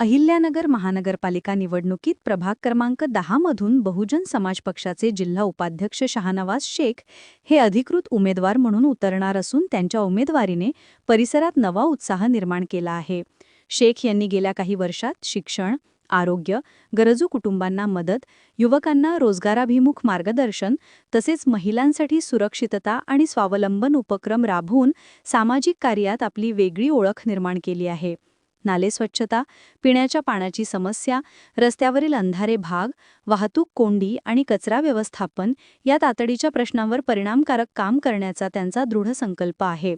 अहिल्यानगर महानगरपालिका निवडणुकीत प्रभाग क्रमांक दहामधून बहुजन समाज पक्षाचे जिल्हा उपाध्यक्ष शहानवाज शेख हे अधिकृत उमेदवार म्हणून उतरणार असून त्यांच्या उमेदवारीने परिसरात नवा उत्साह निर्माण केला आहे. शेख यांनी गेल्या काही वर्षात शिक्षण आरोग्य गरजू कुटुंबांना मदत युवकांना रोजगाराभिमुख मार्गदर्शन तसेच महिलांसाठी सुरक्षितता आणि स्वावलंबन उपक्रम राबवून सामाजिक कार्यात आपली वेगळी ओळख निर्माण केली आहे. नाले स्वच्छता पिण्याच्या पाण्याची समस्या रस्त्यावरील अंधारे भाग वाहतूक कोंडी आणि कचरा व्यवस्थापन या तातडीच्या प्रश्नांवर परिणामकारक काम करण्याचा त्यांचा दृढ संकल्प आहे.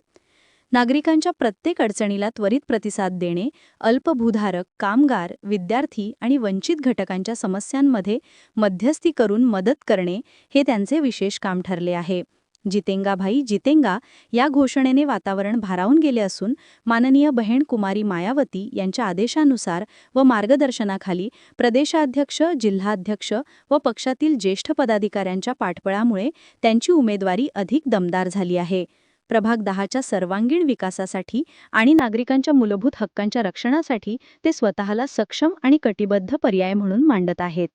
नागरिकांच्या प्रत्येक अडचणीला त्वरित प्रतिसाद देणे अल्पभूधारक कामगार विद्यार्थी आणि वंचित घटकांच्या समस्यांमध्ये मध्यस्थी करून मदत करणे हे त्यांचे विशेष काम ठरले आहे. जितेंगा भाई जितेंगा या घोषणेने वातावरण भारावून गेले असून माननीय बहीण कुमारी मायावती यांच्या आदेशानुसार व मार्गदर्शनाखाली प्रदेशाध्यक्ष जिल्हाध्यक्ष व पक्षातील ज्येष्ठ पदाधिकाऱ्यांच्या पाठबळामुळे त्यांची उमेदवारी अधिक दमदार झाली आहे. प्रभाग दहाच्या सर्वांगीण विकासासाठी आणि नागरिकांच्या मूलभूत हक्कांच्या रक्षणासाठी ते स्वतःला सक्षम आणि कटिबद्ध पर्याय म्हणून मांडत आहेत.